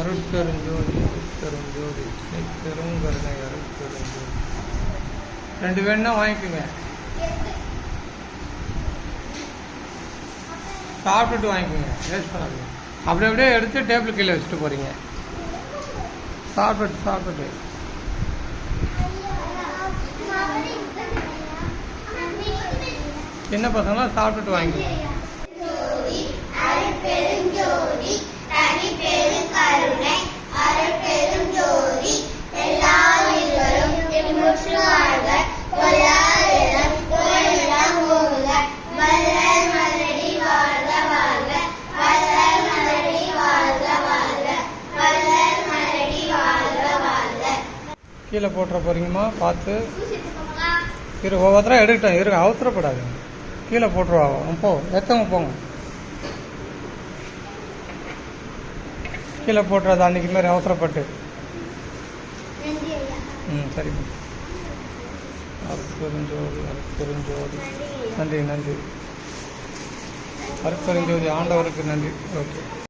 அருட்கருஞ்சோதி அருட்கருஞ்சோதி நித்தரும் கருணை அருட்கருஞ்சோதி ரெண்டு வேணும்னா வாங்கிக்கோங்க. சாப்பிட்டுட்டு வாங்கிக்கோங்க. வேஸ்ட் பண்ணாதீங்க. அப்படி அப்படியே எடுத்து டேபிள் கீழே வச்சுட்டு போறீங்க. சாப்பிட்டுட்டு சாப்பிட்டு. சின்ன பசங்களாம் சாப்பிட்டுட்டு வாழ்க கீழே போட்டுற போகிறீங்கம்மா பார்த்து. இரு ஒவ்வொருத்தராக எடுக்கட்டும். இருக்க அவசரப்படாது கீழே போட்டுருவாங்க போ. எத்தவங்க போங்க. கீழே போட்டுறது அன்றைக்கி மாதிரி அவசரப்பட்டு. ம் சரிம்மா அருட்பெருஞ்சோதி அருட்பெருஞ்சோதி நன்றி நன்றி. அருட்பெருஞ்சோதி ஆண்டவருக்கு நன்றி. ஓகே.